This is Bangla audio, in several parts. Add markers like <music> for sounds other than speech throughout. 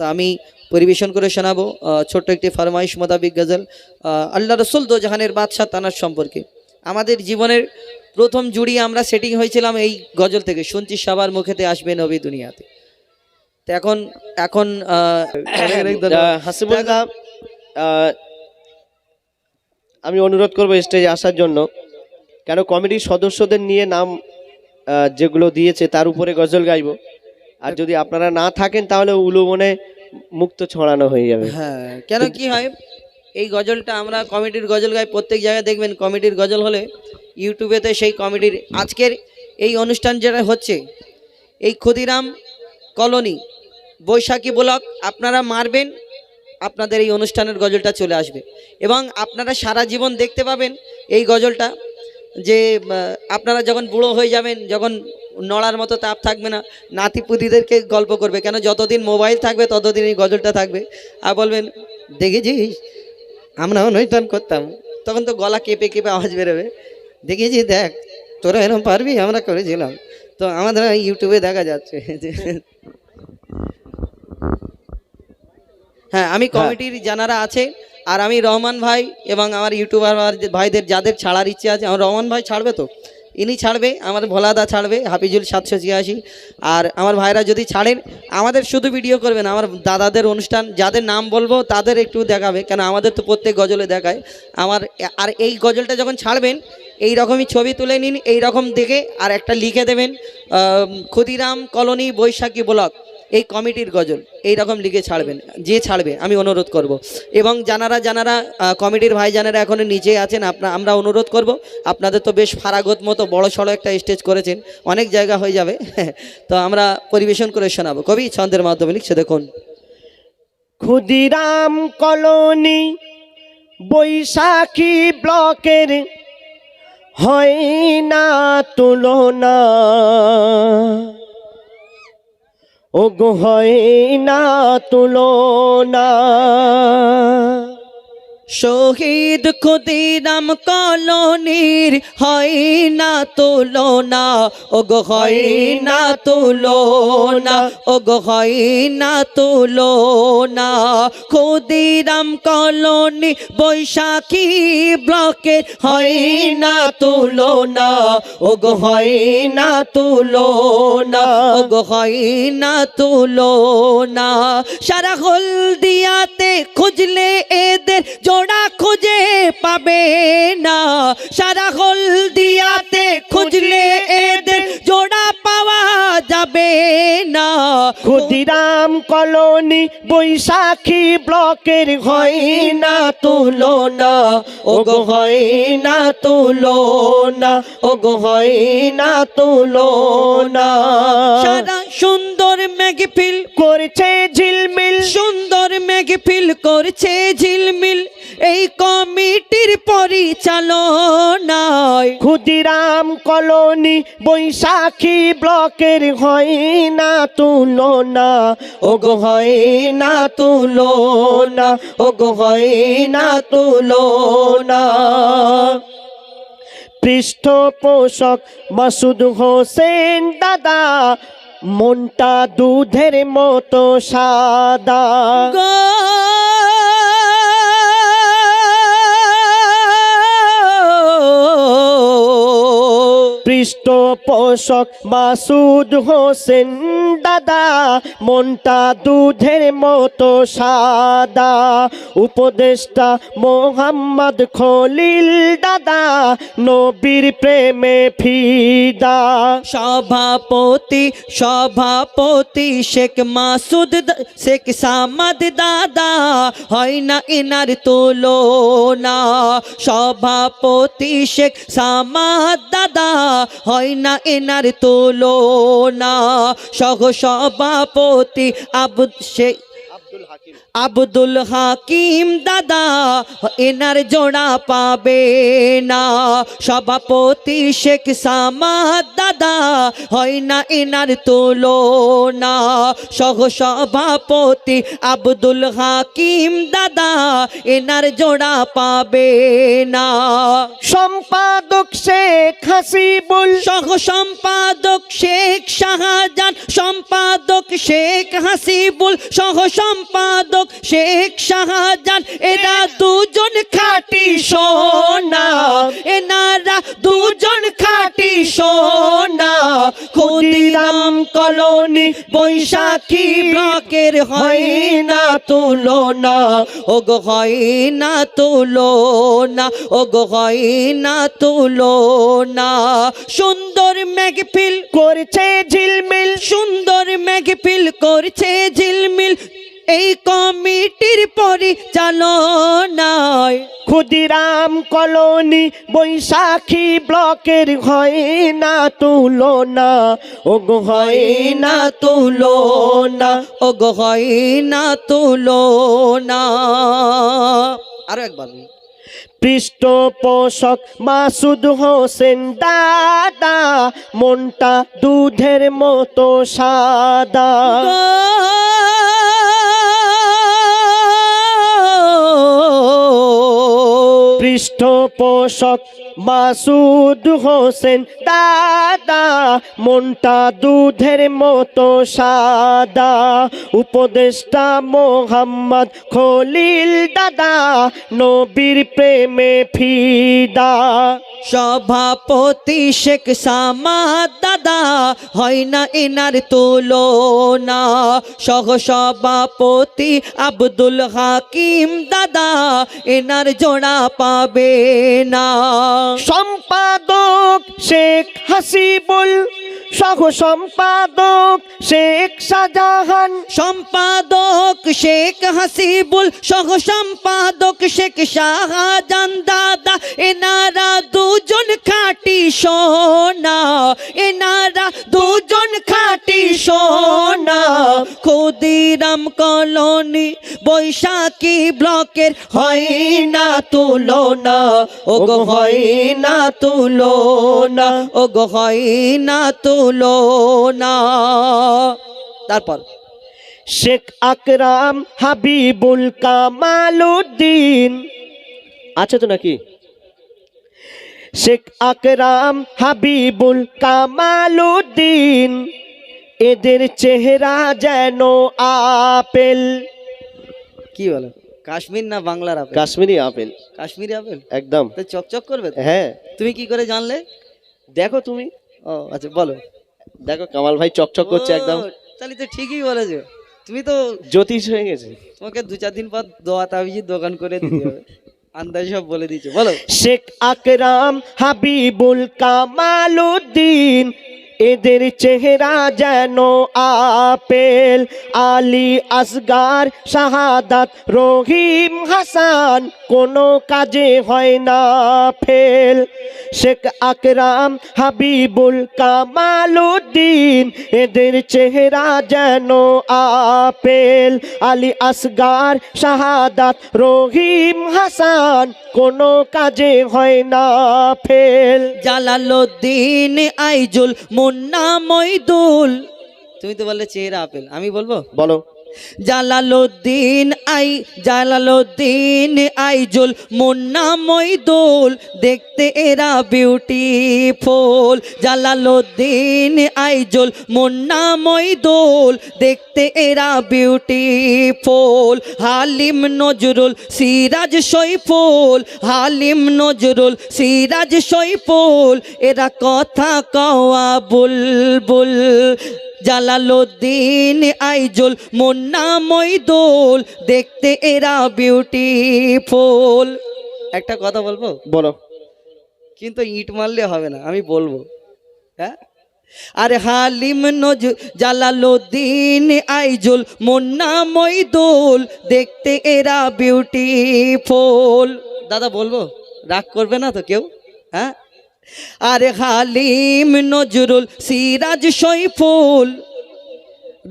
তো আমি পরিবেশন করে শোনাবো ছোট্ট একটি ফরমাইশ মোতাবিক গজল আল্লাহ রসুল দো জাহানের বাদশাহ তানার সম্পর্কে। আমাদের জীবনের প্রথম জুড়ি আমরা সেটিং হয়েছিলাম এই গজল থেকে শুনছি সবার মুখেতে আসবে নবী দুনিয়াতে। তো এখন এখন <coughs> আমি অনুরোধ করব স্টেজে আসার জন্য কেন কমিটির সদস্যদের নিয়ে নাম যেগুলো দিয়েছে তার উপরে গজল গাইবো। আর যদি আপনারা না থাকেন, তাহলে উলুমনে মুক্ত ছড়ানো হয়ে যাবে। হ্যাঁ কেন কি হয়, এই গজলটা আমরা কমিটির গজল গাই, প্রত্যেক জায়গায় দেখবেন কমিটির গজল হলে ইউটিউবেতে সেই কমিটির আজকের এই অনুষ্ঠান যেটা হচ্ছে, এই ক্ষুদিরাম কলোনি, বৈশাখী ব্লক, আপনারা মারবেন, আপনাদের এই অনুষ্ঠানের গজলটা চলে আসবে। এবং আপনারা সারা জীবন দেখতে পাবেন এই গজলটা যে আপনারা যখন বুড়ো হয়ে যাবেন, যখন নড়ার মতো তাপ থাকবে না। নাতি পুতিদেরকে গল্প করবে। কেন? যতদিন মোবাইল থাকবে ততদিন এই গজলটা থাকবে। আর বলবেন দেখেছিস? আমরা অনুষ্ঠান করতাম। তখন তো গলা কেঁপে কেঁপে আওয়াজ বেরোবে। দেখেছি দেখ তোরা এরকম পারবি আমরা করেছিলাম। তো আমাদের ইউটিউবে দেখা যাচ্ছে। হ্যাঁ আমি কমিটির জানারা আছে আর আমি রহমান ভাই এবং আমার ইউটিউবার ভাইদের যাদের ছাড়ার ইচ্ছে আছে আমার রহমান ভাই ছাড়বে তো? ইনি ছাড়বে আমার ভোলাদা ছাড়বে, হাফিজুল সাতশো ছিয়াশি। আর আমার ভাইরা যদি ছাড়েন, আমাদের শুধু ভিডিও করবেন, আমার দাদাদের অনুষ্ঠান, যাদের নাম বলব তাদের একটু দেখাবে, কেন আমাদের তো প্রত্যেক গজলে দেখায়। আমার, আর এই গজলটা যখন ছাড়বেন এই রকমই ছবি তুলে নিন এই রকম দেখে আর একটা লিখে দেবেন ক্ষুদিরাম কলোনি বৈশাখী ব্লক। এই কমিটির গজল, এই রকম লিখে ছাড়বেন, যে ছাড়বে, আমি অনুরোধ করব। এবং জানারা জানারা কমিটির ভাই জানারা এখনও নিচে আছেন, আপনা, আমরা অনুরোধ করব, আপনাদের তো বেশ ফারাগত মতো বড় সড়ো একটা স্টেজ করেছেন, অনেক জায়গা হয়ে যাবে, <laughs> তো আমরা পরিবেশন করে শোনাবো। কবি ছন্দের মাধ্যমে লিখছে, দেখুন। ক্ষুদিরাম কলোনি বৈশাখী ব্লকের হয় না তুলনা। ও গো না তুলনা। শহীদ ক্ষুদিরাম কলোনির হয় না তুলনা। ও গো হয় না তুলনা ও গো হয় না তুলো তুলনা ক্ষুদিরাম কলোনি বৈশাখী ব্লকে হয় না তুলনা ও গো হয় না তুলনা ও গো হয় না তুলনা। সারা হলদিয়াতে খুঁজলে পাবে না। সারা হলদিয়াতে খুঁজলে এদের জোড়া পাওয়া যাবে না। ক্ষুদিরাম কলোনি বৈশাখী ব্লকের হয় না তুলনা। ও গো হয় না তুলনা ও গো হয় না তুলনা। সারা সুন্দর মেঘফিল করছে ঝিলমিল। সুন্দর মেঘফিল করছে ঝিলমিল। পরিচালনায় ক্ষুদিরাম কলোনি বৈশাখী ব্লকের হয় না তুলনা। ও গো হয় না তুলনা ও গো হয় না তুলনা। পৃষ্ঠপোষক মাসুদ হোসেন দাদা মনটা দুধের মতো সাদা। গো পৃষ্ঠপোষক মাসুদ হোসেন দাদা, মনটা দুধের মতো সাদা। উপদেষ্টা মোহাম্মদ খলিল দাদা, নবীর প্রেমে ফিদা। সভাপতি সভাপতি শেখ মাসুদ শেখ সামাদ দাদা, হয় না এনার তুলনা? সভাপতি শেখ সামাদ দাদা হয় না এনার তুলনা। সহ সভাপতি আবু শেখ আব্দুল হাকিম। দাদা এনার জোড়া পাবে না। সভাপতি শেখ সামাদ দাদা হয় না এনার তুলনা। সহ সভাপতি আব্দুল হাকিম দাদা এনার জোড়া পাবে না। সম্পাদক শেখ হাসিবুল। সহ সম্পাদক শেখ শাহজাহান সম্পাদক শেখ হাসিবুল সহ সম্পাদক শেখ শাহজাহান, এরা দুজন খাটি সোনা। এনারা দুজন খাটি সোনা। ক্ষুদিরাম কলোনি বৈশাখী ব্লকের হয় না তুলনা। ও গো হয় না তুলনা ও গো হয় না তুলনা। সুন্দর মেঘফিল করছে ঝিলমিল, সুন্দর মেঘফিল করছে ঝিলমিল এই কমিটির পরিচালনায় ক্ষুদিরাম কলোনি বৈশাখী ব্লকের হয় না তুলনা। ও গো হয় না তুলনা ও গো হয় না তুলনা। আরও একবার। পৃষ্ঠপোষক মাসুদ হোসেন দাদা মনটা দুধের মতো সাদা। পৃষ্ঠপোষক মাসুদ হোসেন দাদা, মনটা দুধের মতো সাদা। উপদেষ্টা মোহাম্মদ খলিল দাদা, নবীর প্রেমে ফিদা। সভাপতি শেখ সামাদ দাদা, হয় না এনার তুলনা? সহ সভাপতি আব্দুল হাকিম দাদা, এনার জোড়া পাবে না? সম্পাদক শেখ হাসিবুল, সহ সম্পাদক শেখ শাহজাহান। সম্পাদক শেখ হাসিবুল, সহ সম্পাদক শেখ শাহজান দাদা, এনারা দুজন খাটি সোনা, এনারা দুজন খাটি সোনা। ক্ষুদিরাম কলোনি বৈশাখী ব্লকের হয় না তুলনা। ও গো হয় না তুলনা ও গো হয় না তুলনা। তারপর, শেখ আকরাম হাবিবুল কামালুদ্দিন আছে তো নাকি? শেখ আকরাম হাবিবুল কামালুদ্দিন এদের চেহারা যেন আপেল। কি বলো? কাশ্মীর না বাংলার apple? Kashmiri apple. Kashmiri apple? একদম। তো চকচক করবে তো? হ্যাঁ। তুমি কি করে জানলে? দেখো তুমি। ও আচ্ছা বলো। দেখো কামাল ভাই চকচক করছে ও, একদম। তাহলে তো ঠিকই বলেছ। তুমি তো জ্যোতিষ হয়ে গেছে। তোমাকে দু চার দিন পর দোয়া তাবিজির দোকান করে দিতে হবে। আন্দাজ সব বলে দিচ্ছ বলো। শেখ আকরাম হাবিবুল কামালুদ্দিন এদের চেহারা যেন আপেল, আলী আসগার, শাহাদাত, রহিম হাসান। কোনো কাজে হয় না ফেল। শেখ আকরাম, হাবিবুল কামালুদ্দিন এদের চেহারা যেন আপেল, আলী আসগার, শাহাদাত, রহিম হাসান। কোনো কাজে হয় না ফেল। জালালুদ্দিন আইজুল মুন্না মইদুল। তুমি তো বললে চেহারা আপেল। আমি বলব? বলো। জালালুদ্দিন আই জালালুদ্দিন আইজুল মুন্না মইদুল, দেখতে এরা বিউটিফুল জালালুদ্দিন আইজুল মুন্না মইদুল, দেখতে এরা বিউটিফুল হালিম নজরুল, সিরাজ সৈফুল, হালিম নজরুল, সিরাজ সৈফুল। এরা কথা কওয়া বুলবুল। জালালুদ্দিন আইজুল মুন্না মইদুল দেখতে এরা বিউটিফুল একটা কথা বলব? বলো। কিন্তু ইট মারলে হবে না আমি বলব। হ্যাঁ? আরে হালিম নজ জালালুদ্দিন আইজুল মুন্না মইদুল দেখতে এরা বিউটিফুল দাদা বলব? রাগ করবে না তো কেউ? হ্যাঁ? আরে হালিম নজরুল সিরাজ সৈফুল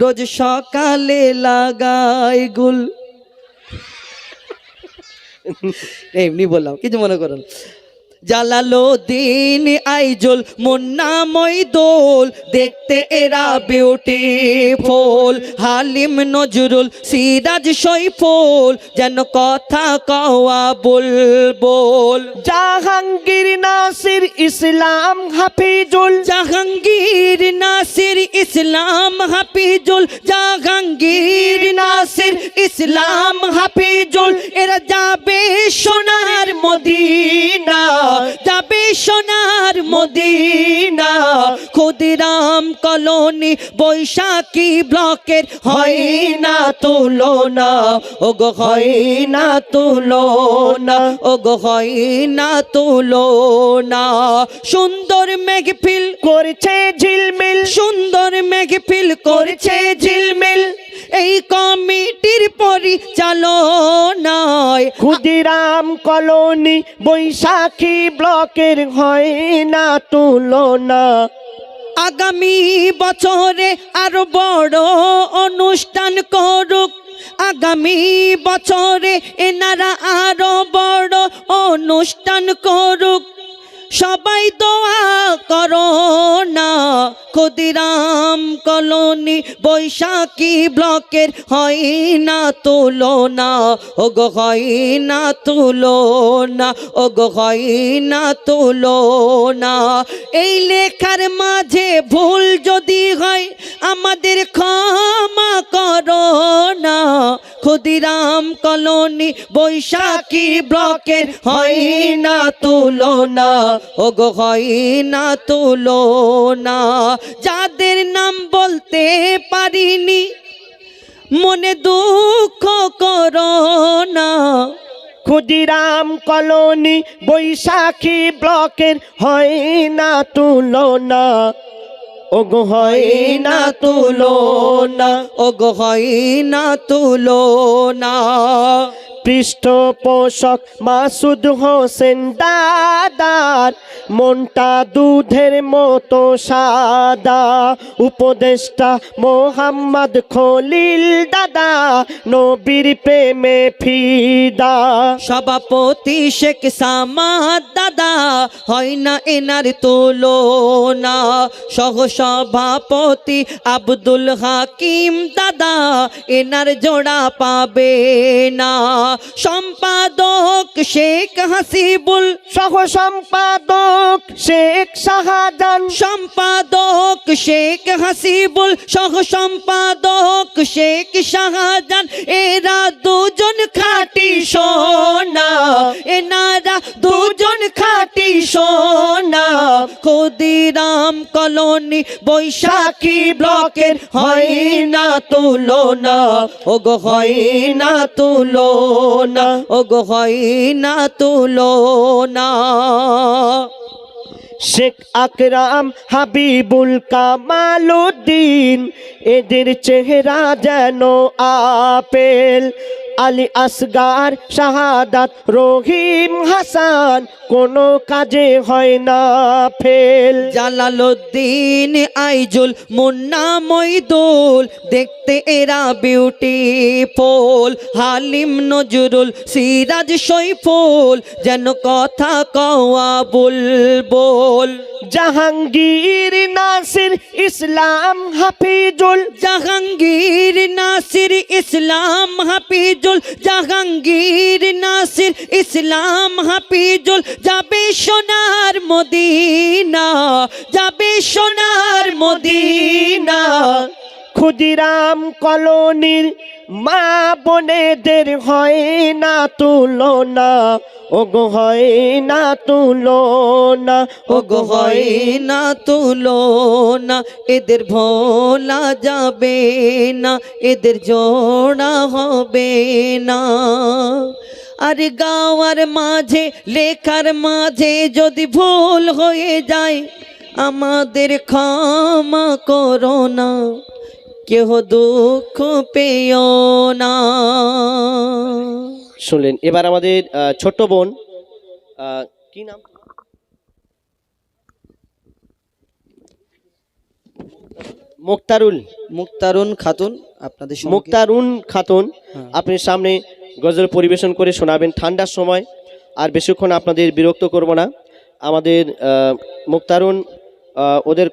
রোজ সকালে লাগাই গুল। এমনি বললাম কিছু মনে করুন জালালো দিন আইজল মুন্না দোল। দেখতে এরা বিউটিফুল হালিম নজরুল সিরাজ সৈফুল যেন কথা কওয়া বুলবুল। জাহাঙ্গীর নাসির ইসলাম হাফিজুল। জাহাঙ্গীর নাসির ইসলাম হাফিজুল। জাহাঙ্গীর নাসির ইসলাম হাফিজুল। এরা যাবে সোনার মদিনা। যাবে সোনার মদিনা। ক্ষুদিরাম কলোনি বৈশাখী ব্লকের হয় না তুলনা। ও গো হয় না তুলনা ও গো হয় না তুলনা। সুন্দর মেঘফিল করছে ঝিলমিল। সুন্দর মেঘফিল করছে ঝিলমিল। এই কমিটির পরিচালনায় ক্ষুদিরাম কলোনি বৈশাখী ব্লকের হয় না তুলনা। আগামী বছরে আরও বড় অনুষ্ঠান করুক। আগামী বছরে এনারা আরও বড় অনুষ্ঠান করুক। সবাই দোয়া করো না। ক্ষুদিরাম কলোনি বৈশাখী ব্লকের হয় না তুলনা। ও গো হয় না তুলনা ও গো হয় না তুলনা। এই লেখার মাঝে ভুল যদি হয়, আমাদের ক্ষমা করো না। ক্ষুদিরাম কলোনি বৈশাখী ব্লকের হয় না তুলনা। ও গো হয় না তুলনা যাদের নাম বলতে পারিনি মনে দুঃখ করো না ক্ষুদিরাম কলোনি বৈশাখী ব্লকের হয় না তুলনা। ওগো হয় না তুলনা। ও গো হয় না তুলনা। পৃষ্ঠপোষক মাসুদ হোসেন দাদার, মনটা দুধের মতো সাদা। উপদেষ্টা মোহাম্মদ খলিল দাদা, নবীর প্রেমে ফিদা। সভাপতি শেখ সামাদ দাদা, হয় না এনার তুলনা? সহ সভাপতি আব্দুল হাকিম দাদা, এনার জোড়া পাবে না। সম্পাদক শেখ হাসিবুল সহ সম্পাদক শেখ শাহজাহান সম্পাদক শেখ হাসিবুল সহ সম্পাদক শেখ শাহজাহান। এরা দুজন খাটি সোনা এনারা দুজন খাটি সোনা। ক্ষুদিরাম কলোনি বৈশাখী ব্লকের হয় না তুলনা ও গো হয় না তুলনা। ও গো না তুলনা। শেখ আকরাম হাবিবুল কামালুদ্দিন এদের চেহারা যেন আপেল। আলী আসগার শাহাদাত রহিম হাসান, কোনো কাজে হয় না ফেল। জালালুদ্দিন আইজুল মুন্না মইদুল, দেখতে এরা বিউটিফুল হালিম নজরুল সিরাজ সৈফুল, যেন কথা কওয়া বুলবুল। জাহাঙ্গীর নাসির ইসলাম হাফিজুল। জাহাঙ্গীর নাসির ইসলাম হাফিজুল। জাহাঙ্গীর নাসির ইসলাম হাফিজুল। যাবে সোনার মদিনা যাবে সোনার মদিনা। ক্ষুদিরাম কলোনির মা বোনেদের হয় না তুলনা, ওগো হয় না তুলনা, ওগো হয় না তুলনা, এদের ভোলা যাবে না, এদের জোড়া হবে না। আর গাওয়ার মাঝে, লেখার মাঝে যদি ভুল হয়ে যায়, আমাদের ক্ষমা করো না। কেহ দুঃখ পেও না। শুনলেন এবার আমাদের ছোট্ট বোন কি নাম? মুক্তারুল। মুক্তারুন খাতুন আপনাদের মুক্তারুন খাতুন হ্যাঁ। আপনি সামনে গজল পরিবেশন করে শোনাবেন ঠান্ডার সময় আর বেশিক্ষণ আপনাদের বিরক্ত করব না। আমাদের মুক্তারুন ওদের